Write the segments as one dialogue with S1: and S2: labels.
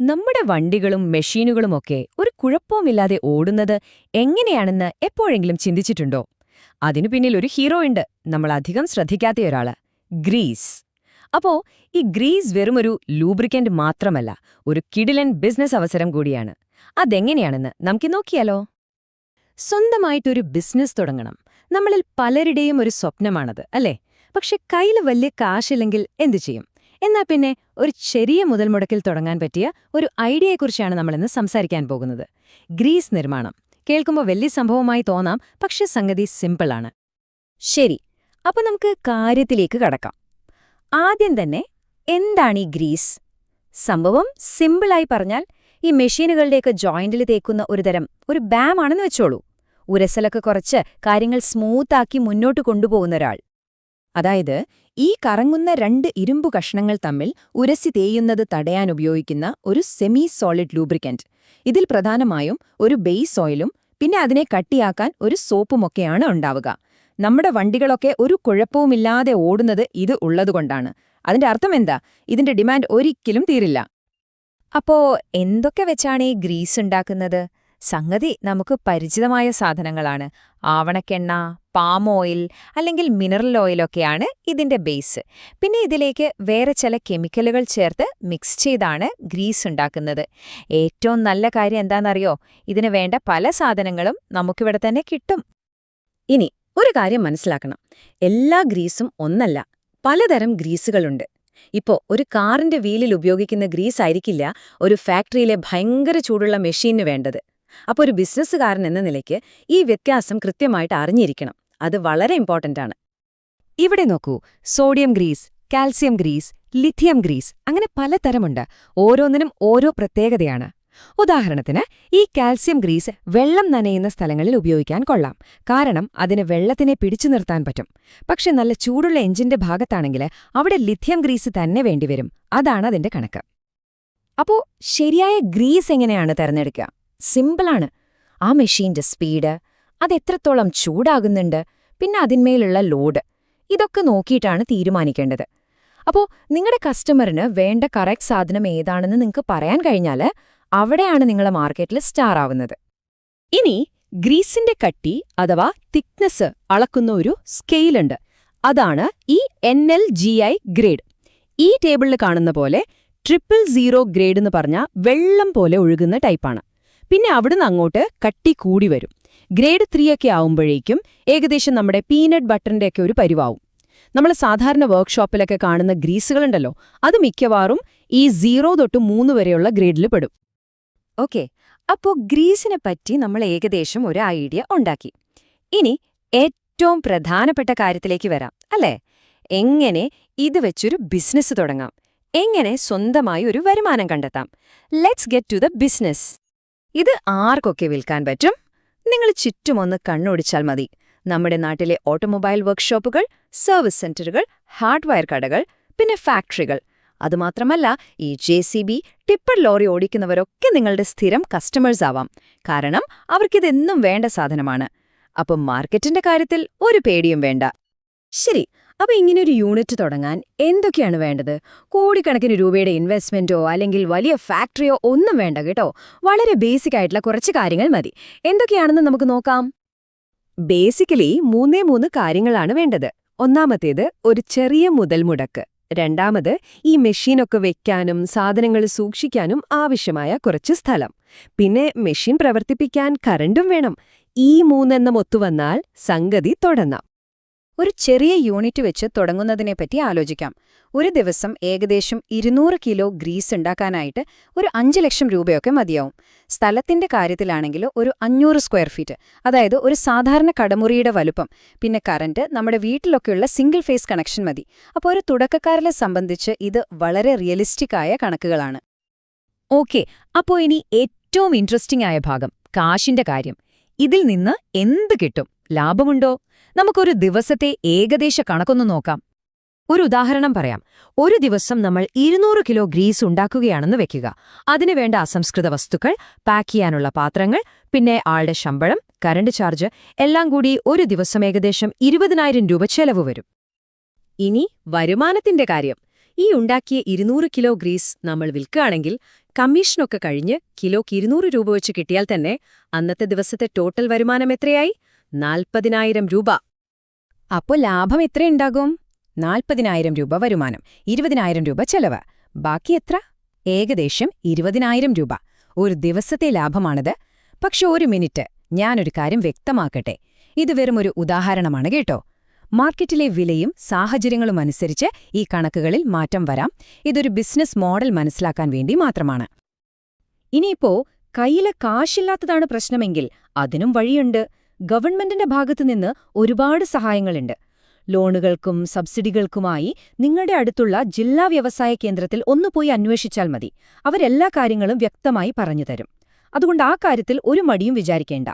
S1: നമ്മുടെ വണ്ടികളും മെഷീനുകളുമൊക്കെ ഒരു കുഴപ്പവുമില്ലാതെ ഓടുന്നത് എങ്ങനെയാണെന്ന് എപ്പോഴെങ്കിലും ചിന്തിച്ചിട്ടുണ്ടോ? അതിനു പിന്നിൽ ഒരു ഹീറോ ഉണ്ട്. നമ്മൾ അധികം ശ്രദ്ധിക്കാത്ത ഒരാൾ. ഗ്രീസ്. അപ്പോ ഈ ഗ്രീസ് വെറുമൊരു ലൂബ്രിക്കന്റ് മാത്രമല്ല ഒരു കിടിലൻ ബിസിനസ് അവസരം കൂടിയാണ്. അതെങ്ങനെയാണെന്ന് നമുക്ക് നോക്കിയാലോ? സ്വന്തമായിട്ടൊരു ബിസിനസ് തുടങ്ങണം. നമ്മളിൽ പലരുടെയും ഒരു സ്വപ്നമാണത് അല്ലേ? പക്ഷെ കയ്യിൽ വലിയ കാശില്ലെങ്കിൽ എന്തു ചെയ്യും? എന്നാ പിന്നെ ഒരു ചെറിയ മുതൽ മുടക്കിൽ തുടങ്ങാൻ പറ്റിയ ഒരു ഐഡിയയെക്കുറിച്ചാണ് നമ്മളിന്ന് സംസാരിക്കാൻ പോകുന്നത്. ഗ്രീസ് നിർമ്മാണം. കേൾക്കുമ്പോൾ വലിയ സംഭവമായി തോന്നാം പക്ഷെ സംഗതി സിമ്പിളാണ്. ശരി അപ്പൊ നമുക്ക് കാര്യത്തിലേക്ക് കടക്കാം. ആദ്യം തന്നെ എന്താണ് ഈ ഗ്രീസ്? സംഭവം സിമ്പിളായി പറഞ്ഞാൽ ഈ മെഷീനുകളുടെയൊക്കെ ജോയിന്റിൽ തേക്കുന്ന ഒരു തരം ഒരു ബാം ആണെന്ന് വെച്ചോളൂ. ഉരസലൊക്കെ കുറച്ച് കാര്യങ്ങൾ സ്മൂത്താക്കി മുന്നോട്ട് കൊണ്ടുപോകുന്ന ഒരാൾ. അതായത് ഈ കറങ്ങുന്ന രണ്ട് ഇരുമ്പു കഷ്ണങ്ങൾ തമ്മിൽ ഉരസി തേയുന്നത് തടയാൻ ഉപയോഗിക്കുന്ന ഒരു സെമി സോളിഡ് ലൂബ്രിക്കന്റ് ഇതിൽ പ്രധാനമായും ഒരു ബേസ് ഓയിലും പിന്നെ അതിനെ കട്ടിയാക്കാൻ ഒരു സോപ്പുമൊക്കെയാണ് ഉണ്ടാവുക. നമ്മുടെ വണ്ടികളൊക്കെ ഒരു കുഴപ്പവുമില്ലാതെ ഓടുന്നത് ഇത് ഉള്ളതുകൊണ്ടാണ്. അതിന്റെ അർത്ഥം എന്താ? ഇതിന്റെ ഡിമാൻഡ് ഒരിക്കലും തീരില്ല. അപ്പോ എന്തൊക്കെ വെച്ചാണ് ഈ ഗ്രീസ് ഉണ്ടാക്കുന്നത്? സംഗതി നമുക്ക് പരിചിതമായ സാധനങ്ങളാണ്. ആവണക്കെണ്ണ പാം ഓയിൽ അല്ലെങ്കിൽ മിനറൽ ഓയിലൊക്കെയാണ് ഇതിന്റെ ബേസ്. പിന്നെ ഇതിലേക്ക് വേറെ ചില കെമിക്കലുകൾ ചേർത്ത് മിക്സ് ചെയ്താണ് ഗ്രീസ് ഉണ്ടാക്കുന്നത്. ഏറ്റവും നല്ല കാര്യം എന്താണെന്നറിയോ? ഇതിന് വേണ്ട പല സാധനങ്ങളും നമുക്കിവിടെ തന്നെ കിട്ടും. ഇനി ഒരു കാര്യം മനസ്സിലാക്കണം. എല്ലാ ഗ്രീസും ഒന്നല്ല പലതരം ഗ്രീസുകളുണ്ട്. ഇപ്പോ ഒരു കാറിന്റെ വീലിൽ ഉപയോഗിക്കുന്ന ഗ്രീസ് ആയിരിക്കില്ല ഒരു ഫാക്ടറിയിലെ ഭയങ്കര ചൂടുള്ള മെഷീനിന് വേണ്ടത്. അപ്പോൾ ഒരു ബിസിനസ്സുകാരൻ എന്ന നിലയ്ക്ക് ഈ വ്യത്യാസം കൃത്യമായിട്ട് അറിഞ്ഞിരിക്കണം. അത് വളരെ ഇമ്പോർട്ടന്റ് ആണ്. ഇവിടെ നോക്കൂ. Sodium grease calcium grease lithium grease അങ്ങനെ പലതരമുണ്ട്. ഓരോന്നിനും ഓരോ പ്രത്യേകതയാണ്. ഉദാഹരണത്തിന് ഈ കാൽസ്യം ഗ്രീസ് വെള്ളം നനയുന്ന സ്ഥലങ്ങളിൽ ഉപയോഗിക്കാൻ കൊള്ളാം. കാരണം അതിന് വെള്ളത്തിനെ പിടിച്ചു നിർത്താൻ പറ്റും. പക്ഷെ നല്ല ചൂടുള്ള എഞ്ചിന്റെ ഭാഗത്താണെങ്കിൽ അവിടെ ലിഥിയം ഗ്രീസ് തന്നെ വേണ്ടിവരും. അതാണ് അതിന്റെ കണക്ക്. അപ്പോ ശരിയായ ഗ്രീസ് എങ്ങനെയാണ് തെരഞ്ഞെടുക്കുക? സിമ്പിളാണ്. ആ മെഷീന്റെ സ്പീഡ് അതെത്രത്തോളം ചൂടാകുന്നുണ്ട് പിന്നെ അതിന്മേലുള്ള ലോഡ് ഇതൊക്കെ നോക്കിയിട്ടാണ് തീരുമാനിക്കേണ്ടത്. അപ്പോൾ നിങ്ങളുടെ കസ്റ്റമറിന് വേണ്ട കറക്റ്റ് സാധനം ഏതാണെന്ന് നിങ്ങൾക്ക് പറയാൻ കഴിഞ്ഞാൽ അവിടെയാണ് നിങ്ങളെ മാർക്കറ്റിൽ സ്റ്റാർ ആവുന്നത്. ഇനി ഗ്രീസിന്റെ കട്ടി അഥവാ തിക്നെസ് അളക്കുന്ന ഒരു സ്കെയിലുണ്ട് അതാണ് ഈ N L G I grade. ഈ ടേബിളിൽ കാണുന്ന പോലെ ട്രിപ്പിൾ സീറോ ഗ്രേഡ് എന്ന് പറഞ്ഞാൽ വെള്ളം പോലെ ഒഴുകുന്ന ടൈപ്പാണ്. പിന്നെ അവിടുന്ന് അങ്ങോട്ട് കട്ടി കൂടി വരും. ഗ്രേഡ് ത്രീ ഒക്കെ ആവുമ്പോഴേക്കും ഏകദേശം നമ്മുടെ പീനട്ട് ബട്ടറിന്റെ ഒരു പരിവാവും. നമ്മൾ സാധാരണ വർക്ക്ഷോപ്പിലൊക്കെ കാണുന്ന ഗ്രീസുകളുണ്ടല്ലോ അത് മിക്കവാറും ഈ സീറോ തൊട്ട് മൂന്ന് വരെയുള്ള ഗ്രേഡിൽ പെടും. ഓക്കെ അപ്പോ ഗ്രീസിനെ പറ്റി നമ്മൾ ഏകദേശം ഒരു ഐഡിയ ഉണ്ടാക്കി. ഇനി ഏറ്റവും പ്രധാനപ്പെട്ട കാര്യത്തിലേക്ക് വരാം അല്ലേ? എങ്ങനെ ഇത് വെച്ചൊരു ബിസിനസ് തുടങ്ങാം? എങ്ങനെ സ്വന്തമായി ഒരു വരുമാനം കണ്ടെത്താം? Let's get to the business ഇത് ആർക്കൊക്കെ വിൽക്കാൻ പറ്റും? നിങ്ങൾ ചുറ്റുമൊന്ന് കണ്ണോടിച്ചാൽ മതി. നമ്മുടെ നാട്ടിലെ ഓട്ടോമൊബൈൽ വർക്ക്ഷോപ്പുകൾ സർവീസ് സെന്ററുകൾ ഹാർഡ്വെയർ കടകൾ പിന്നെ ഫാക്ടറികൾ. അതുമാത്രമല്ല ഈ J C B tipper lorry ഓടിക്കുന്നവരൊക്കെ നിങ്ങളുടെ സ്ഥിരം കസ്റ്റമേഴ്സ് ആവാം. കാരണം അവർക്കിതെന്നും വേണ്ട സാധനമാണ്. അപ്പം മാർക്കറ്റിന്റെ കാര്യത്തിൽ ഒരു പേടിയും വേണ്ട. ശരി അപ്പൊ ഒരു യൂണിറ്റ് തുടങ്ങാൻ എന്തൊക്കെയാണ് വേണ്ടത്? കോടിക്കണക്കിന് രൂപയുടെ ഇൻവെസ്റ്റ്മെന്റോ അല്ലെങ്കിൽ വലിയ ഫാക്ടറിയോ ഒന്നും വേണ്ട കേട്ടോ. വളരെ ബേസിക് ആയിട്ടുള്ള കുറച്ച് കാര്യങ്ങൾ മതി. എന്തൊക്കെയാണെന്ന് നമുക്ക് നോക്കാം. ബേസിക്കലി മൂന്നേ മൂന്ന് കാര്യങ്ങളാണ് വേണ്ടത്. ഒന്നാമത്തേത് ഒരു ചെറിയ മുതൽ മുടക്ക്. രണ്ടാമത് ഈ മെഷീനൊക്കെ വെക്കാനും സാധനങ്ങൾ സൂക്ഷിക്കാനും ആവശ്യമായ കുറച്ച് സ്ഥലം. പിന്നെ മെഷീൻ പ്രവർത്തിപ്പിക്കാൻ കറണ്ടും വേണം. ഈ മൂന്നെണ്ണം ഒത്തുവന്നാൽ സംഗതി തുടങ്ങാം. ഒരു ചെറിയ യൂണിറ്റ് വെച്ച് തുടങ്ങുന്നതിനെപ്പറ്റി ആലോചിക്കാം. ഒരു ദിവസം ഏകദേശം ഇരുന്നൂറ് കിലോ ഗ്രീസ് ഉണ്ടാക്കാനായിട്ട് ഒരു അഞ്ച് ലക്ഷം രൂപയൊക്കെ മതിയാവും. സ്ഥലത്തിന്റെ കാര്യത്തിലാണെങ്കിൽ ഒരു അഞ്ഞൂറ് സ്ക്വയർ ഫീറ്റ് അതായത് ഒരു സാധാരണ കടമുറിയുടെ വലുപ്പം പിന്നെ കറന്റ് നമ്മുടെ വീട്ടിലൊക്കെയുള്ള സിംഗിൾ ഫേസ് കണക്ഷൻ മതി. അപ്പോൾ ഒരു തുടക്കക്കാരനെ സംബന്ധിച്ച് ഇത് വളരെ റിയലിസ്റ്റിക് ആയ കണക്കുകളാണ്. ഓക്കെ അപ്പോൾ ഇനി ഏറ്റവും ഇൻട്രസ്റ്റിംഗ് ആയ ഭാഗം കാശിന്റെ കാര്യം. ഇതിൽ നിന്ന് എന്ത് കിട്ടും? ലാഭമുണ്ടോ? നമുക്കൊരു ദിവസത്തെ ഏകദേശ കണക്കൊന്നു നോക്കാം. ഒരു ഉദാഹരണം പറയാം. ഒരു ദിവസം നമ്മൾ ഇരുന്നൂറ് കിലോ ഗ്രീസ് ഉണ്ടാക്കുകയാണെന്ന് വെക്കുക. അതിനുവേണ്ട അസംസ്കൃത വസ്തുക്കൾ പാക്ക് ചെയ്യാനുള്ള പാത്രങ്ങൾ പിന്നെ ആളുടെ ശമ്പളം കറണ്ട് ചാർജ് എല്ലാം കൂടി ഒരു ദിവസം ഏകദേശം ഇരുപതിനായിരം രൂപ ചെലവ് വരും. ഇനി വരുമാനത്തിന്റെ കാര്യം. ഈ ഉണ്ടാക്കിയ ഇരുന്നൂറ് കിലോ ഗ്രീസ് നമ്മൾ വിൽക്കുകയാണെങ്കിൽ കമ്മീഷനൊക്കെ കഴിഞ്ഞ് കിലോക്ക് ഇരുന്നൂറ് രൂപ വെച്ച് കിട്ടിയാൽ തന്നെ അന്നത്തെ ദിവസത്തെ ടോട്ടൽ വരുമാനം എത്രയായി? നാൽപ്പതിനായിരം രൂപ. അപ്പോൾ ലാഭം എത്രയുണ്ടാകും നാൽപ്പതിനായിരം രൂപ വരുമാനം ഇരുപതിനായിരം രൂപ ചെലവ്. ബാക്കി എത്ര? ഏകദേശം ഇരുപതിനായിരം രൂപ. ഒരു ദിവസത്തെ ലാഭമാണത്. പക്ഷെ ഒരു മിനിറ്റ് ഞാനൊരു കാര്യം വ്യക്തമാക്കട്ടെ. ഇത് വെറും ഒരു ഉദാഹരണമാണ് കേട്ടോ. മാർക്കറ്റിലെ വിലയും സാഹചര്യങ്ങളും അനുസരിച്ച് ഈ കണക്കുകളിൽ മാറ്റം വരാം. ഇതൊരു ബിസിനസ് മോഡൽ മനസ്സിലാക്കാൻ വേണ്ടി മാത്രമാണ്. ഇനിയിപ്പോ കയ്യിലെ കാശില്ലാത്തതാണ് പ്രശ്നമെങ്കിൽ അതിനും വഴിയുണ്ട്. ഗവൺമെന്റിന്റെ ഭാഗത്തുനിന്ന് ഒരുപാട് സഹായങ്ങളുണ്ട്. ലോണുകൾക്കും സബ്സിഡികൾക്കുമായി നിങ്ങളുടെ അടുത്തുള്ള ജില്ലാ വ്യവസായ കേന്ദ്രത്തിൽ ഒന്ന് പോയി അന്വേഷിച്ചാൽ മതി. അവരെല്ലാ കാര്യങ്ങളും വ്യക്തമായി പറഞ്ഞുതരും അതുകൊണ്ട് ആ കാര്യത്തിൽ ഒരു മടിയും വിചാരിക്കേണ്ട.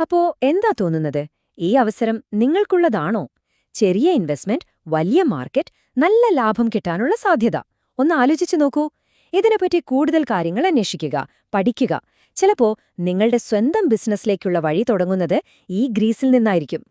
S1: അപ്പോ എന്താ തോന്നുന്നത്? ഈ അവസരം നിങ്ങൾക്കുള്ളതാണോ? ചെറിയ ഇൻവെസ്റ്റ്മെന്റ് വലിയ മാർക്കറ്റ് നല്ല ലാഭം കിട്ടാനുള്ള സാധ്യത. ഒന്ന് ആലോചിച്ചു നോക്കൂ. ഇതിനെപ്പറ്റി കൂടുതൽ കാര്യങ്ങൾ അന്വേഷിക്കുക പഠിക്കുക ചിലപ്പോ നിങ്ങളുടെ സ്വന്തം ബിസിനസ്സിലേക്കുള്ള വഴി തുടങ്ങുന്നത് ഈ ഗ്രീസിൽ നിന്നായിരിക്കും.